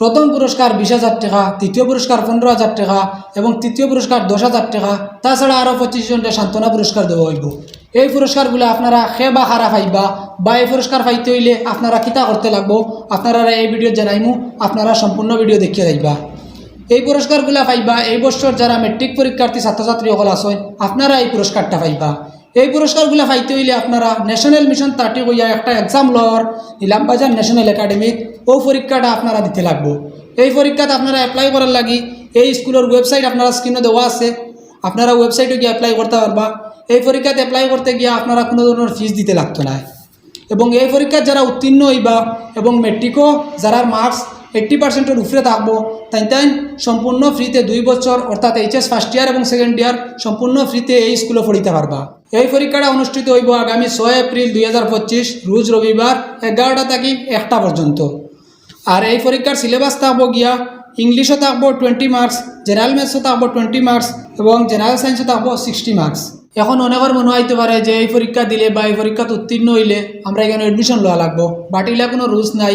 প্রথম পুরস্কার বিশ হাজার টাকা, তৃতীয় পুরস্কার পনেরো হাজার টাকা এবং তৃতীয় পুরস্কার দশ হাজার টাকা। তাছাড়া আরও পঁচিশ জনকে সান্ত্বনা পুরস্কার দেওয়া হইব। এই পুরস্কারগুলো আপনারা খে বা খারাপ পাইবা বা এই পুরস্কার পাইতে হইলে আপনারা কিতা করতে লাগবো, আপনারা এই ভিডিও জানাইমু, আপনারা সম্পূর্ণ ভিডিও দেখিয়ে যাইবা। এই পুরস্কারগুলা পাইবা, এই বছর যারা মেট্রিক পরীক্ষার্থী ছাত্রছাত্রী সকল আছেন, আপনারা এই পুরস্কারটা পাইবা। এই পুরস্কারগুলা পাইতে হইলে আপনারা ন্যাশনাল মিশন থার্টি হইয়া একটা এক্সাম লওয়ার ইলামবাজার ন্যাশনাল একাডেমিত ও পরীক্ষাটা আপনারা দিতে লাগবো। এই পরীক্ষাতে আপনারা অ্যাপ্লাই করার লাগি, এই স্কুলের ওয়েবসাইট আপনারা স্ক্রিনে দেওয়া আছে। আপনারা ওয়েবসাইটে গিয়ে অ্যাপ্লাই করতে পারবা। এই পরীক্ষাতে অ্যাপ্লাই করতে গিয়ে আপনারা কোনো ধরনের ফিস দিতে লাগতো না। এবং এই পরীক্ষার যারা উত্তীর্ণ হইবা এবং মেট্রিকও যারা মার্কস এইট্টি পার্সেন্টের উপরে থাকব। তাই তাই সম্পূর্ণ ফ্রিতে দুই বছর, অর্থাৎ এইচএস ফার্স্ট ইয়ার এবং সেকেন্ড ইয়ার সম্পূর্ণ ফ্রিতে এই স্কুলে পড়িতে পারবা। এই পরীক্ষাটা অনুষ্ঠিত হইব আগামী ছয় এপ্রিল দুই হাজার পঁচিশ, রোজ রবিবার এগারোটা থাকি একটা পর্যন্ত। আর এই পরীক্ষার সিলেবাস থাকব গিয়া, ইংলিশও থাকব টোয়েন্টি মার্কস জেনারেল ম্যাথসও থাকব টোয়েন্টি মার্কস এবং জেনারেল সায়েন্সও থাকব সিক্সটি মার্কস এখন অনেকের মনে হইতে পারে যে এই পরীক্ষা দিলে বা এই পরীক্ষাতে উত্তীর্ণ হইলে আমরা এখানে এডমিশন লওয়া লাগবো? বাট কোনো রুলস নাই।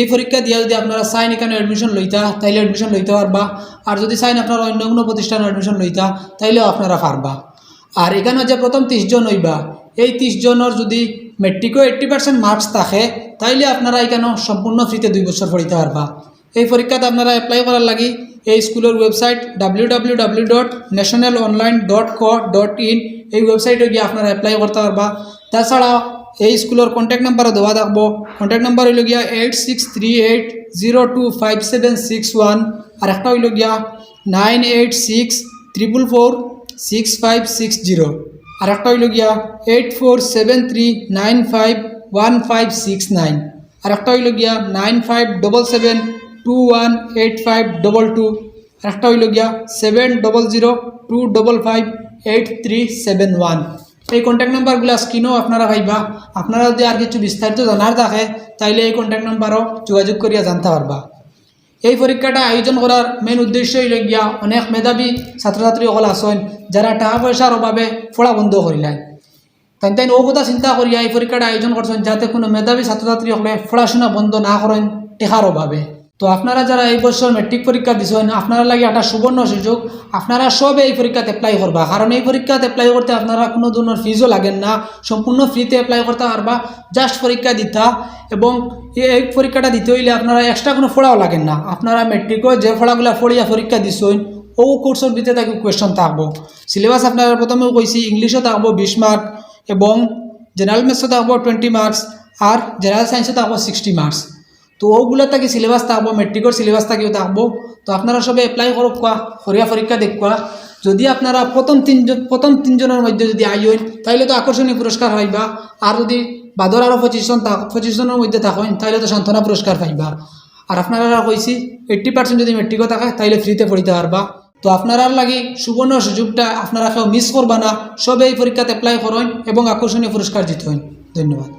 এই পরীক্ষা দিয়া যদি আপনারা চাইন এখানে এডমিশন লইতা, তাইলে এডমিশন লইতে পারবা। আর যদি চাইন আপনারা অন্য কোনো প্রতিষ্ঠানে এডমিশন লইতা, তাইলেও আপনারা পারবা। আর এখানে যে প্রথম ত্রিশজন হইবা, এই ত্রিশজনের যদি মেট্রিকও এইট্টি পার্সেন্ট মার্কস থাকে, তাইলে আপনারা এখানে সম্পূর্ণ ফ্রিতে দুই বছর পড়িতে পারবা। এই পরীক্ষাতে আপনারা এপ্লাই করার লাগি এই স্কুলের website W W W dot online dot co dot in এই ওয়েবসাইটে গিয়ে আপনারা এপ্লাই করতে পারবা। তাছাড়া এই স্কুলের কন্ট্যাক্ট নাম্বারও দেওয়া থাকব। কন্ট্যাক্ট নাম্বার হইল গিয়া eight six three eight zero two five seven six one আর একটা হইল গিয়া nine eight six triple four six five six zero আর একটা হইল গিয়া eight four seven three nine five one five six nine আর একটা হইল গিয়া nine five double seven two one eight five double two আর একটা হইল গিয়া seven double zero two double five eight three seven one এই কন্ট্যাক্ট নাম্বারগুলো স্ক্রিনেও আপনারা পাইবা। আপনারা যদি আর কিছু বিস্তারিত জানার থাকে, তাইলে এই কন্ট্যাক্ট নাম্বারও যোগাযোগ করিয়া জানতে পারবা। এই পরীক্ষাটা আয়োজন করার মেন উদ্দেশ্য হইল গিয়া অনেক মেধাবী ছাত্রছাত্রী সকল আছেন, যারা টাকা পয়সার অভাবে পড়া বন্ধ করিলেন তাই তাই ও কথা চিন্তা করিয়া এই পরীক্ষাটা আয়োজন করছেন, যাতে কোনো মেধাবী ছাত্রছাত্রী সকলে পড়াশোনা বন্ধ না করেন টেকার অভাবে। তো আপনারা যারা এই বছর মেট্রিক পরীক্ষা দিছেন, আপনারা লাগে একটা সুবর্ণ সুযোগ। আপনারা সব এই পরীক্ষাতে এপ্লাই করবা। কারণ এই পরীক্ষাতে এপ্লাই করতে আপনারা কোনো ধরনের ফিজও লাগেন না। সম্পূর্ণ ফ্রিতে এপ্লাই করতে পারবা জাস্ট পরীক্ষা দিতা। এবং এই পরীক্ষাটা দিতে হইলে আপনারা এক্সট্রা কোনো ফোড়াও লাগেন না। আপনারা মেট্রিকও যে ফোড়াগুলো ফড়িয়া পরীক্ষা দিছেন, ও কোর্সের ভিতরে তাকে কোয়েশন থাকব। সিলেবাস আপনারা প্রথমেও কইছি ইংলিশও থাকব বিশ মার্ক এবং জেনারেল ম্যাথসও থাকব টোয়েন্টি মার্কস আর জেনারেল সায়েন্সও থাকব সিক্সটি মার্কস তো ওগুলো থাকি সিলেবাস থাকব মেট্রিকর সিলেবাস থাকিও থাকব তো আপনারা সবে এপ্লাই করুক সরিয়া পরীক্ষা দেখুয়া যদি আপনারা প্রথম তিনজন প্রথম তিনজনের মধ্যে যদি আইন তাহলে তো আকর্ষণীয় পুরস্কার পাইবা। আর যদি বাদর আরও পঁচিশজন পঁচিশ জনের মধ্যে থাকেন তাহলে তো সান্ত্বনা পুরস্কার পাইবা। আর আপনারা কইছি এইট্টি পার্সেন্ট যদি মেট্রিকও থাকে তাহলে ফ্রিতে পড়িতে পারবা তো আপনারা লাগি সুবর্ণ সুযোগটা আপনারা কেউ মিস করবা না, সবে এই পরীক্ষাতে এপ্লাই করেন এবং আকর্ষণীয় পুরস্কার জিতেন ধন্যবাদ।